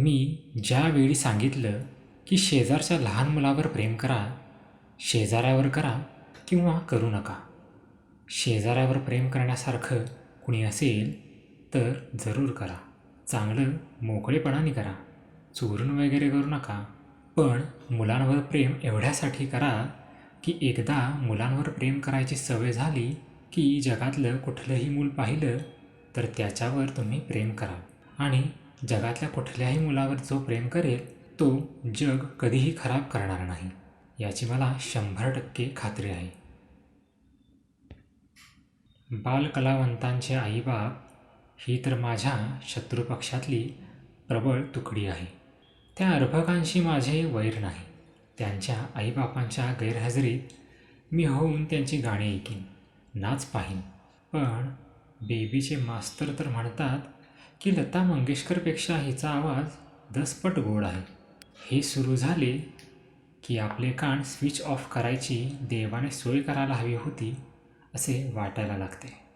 मी ज्यावेळी सांगितलं की शेजारच्या लहान मुलावर प्रेम करा शेजाऱ्यावर करा किंवा करू नका. शेजाऱ्यावर प्रेम करण्यासारखं कुणी असेल तर जरूर करा. चांगलं मोकळेपणाने करा. चोरून वगैरे करू नका. पण मुलांवर प्रेम एवढ्यासाठी करा की एकदा मुलांवर प्रेम करायची सवय झाली की जगातलं कुठलंही मूल पाहिलं तर त्याच्यावर तुम्ही प्रेम करा. आणि जगातल्या कुठल्याही मुलावर जो प्रेम करेल तो जग कधीही खराब करणार नाही. याची मला शंभर टक्के खात्री आहे. बालकलावंतांचे आईबाप ही तर माझ्या शत्रुपक्षातली प्रबळ तुकडी आहे. त्या अर्भकांशी माझे वैर नाही. त्यांच्या आईबापांच्या गैरहजेरीत मी होऊन त्यांची गाणी ऐकीन नाच पाहीन. पण बेबीचे मास्तर तर म्हणतात की लता मंगेशकरपेक्षा हिचा आवाज दसपट गोड आहे. हे सुरू झाले की आपले कान स्विच ऑफ करायची देवाने सोय करायला हवी होती असे वाटायला लागते.